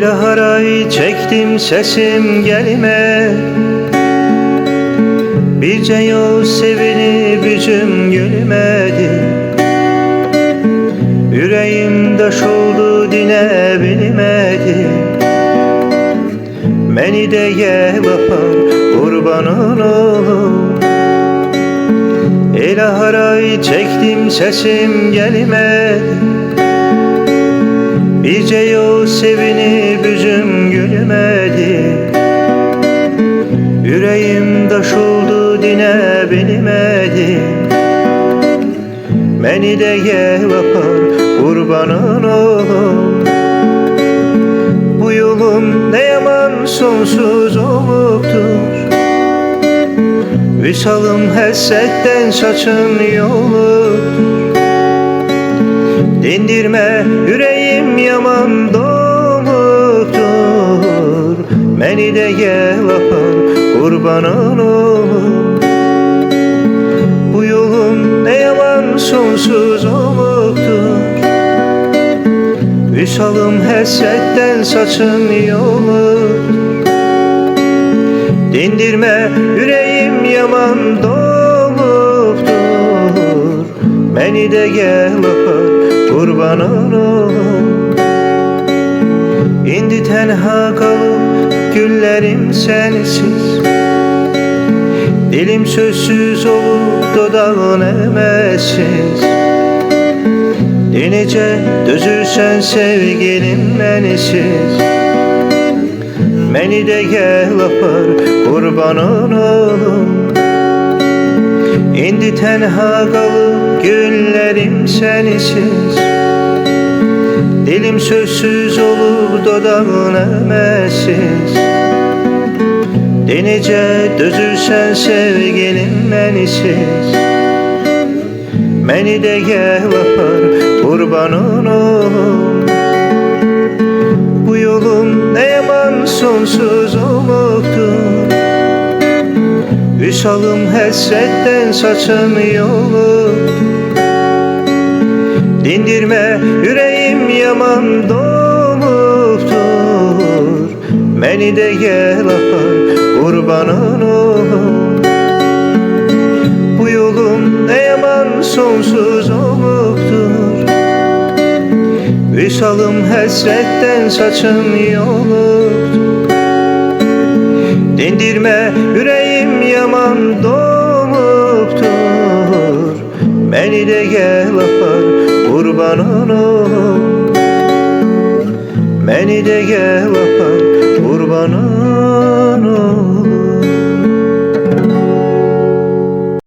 Ele haray çektim sesim gelme. Birce yol sevini büzüm gülmedi. Yüreğim daş oldu dine bilmedi. Beni de gel yapar kurbanın oğlum Ele haray çektim sesim gelmedi. Birce yol sevini büzüm gülmedi. Yüreğim taş oldu dine bilmedi Beni de gel yapar kurbanın oğlum Bu yolum ne yaman sonsuz oluptur. Visalım hasretten saçın yoludur. Dindirme yüreğim yaman doluptur Beni de gel yapar kurbanın Bu yolum ne yaman sonsuz oluptur Visalım hasretten saçın yoludur Dindirme yüreğim yaman doluptur. Beni de gel yapar kurbanın oğlum İndi tenha kalıp güllerim sensiz. Dilim sözsüz olup dodağın emesiz. Dinice düzülsen sevgilim bensiz Beni de gel yapar kurbanın oğlum İndi tenha kalıp güllerim sensiz Dilim sözsüz olup dodağın emesiz Denice düzülsen sevgilim bensiz Beni de yapar kurbanın oğlum Bu yolum ne yaman sonsuz oluptur Visalım hasretten saçın yolu Dindirme yüreğim yaman doluptur Beni de gel yapar kurbanın oğlum Bu yolum ne yaman sonsuz oluptur Visalım hasretten saçın yoludur Dindirme yüreğim yaman doluptur. Beni de gel yapar kurbanın oğlum Beni de gel kurbanın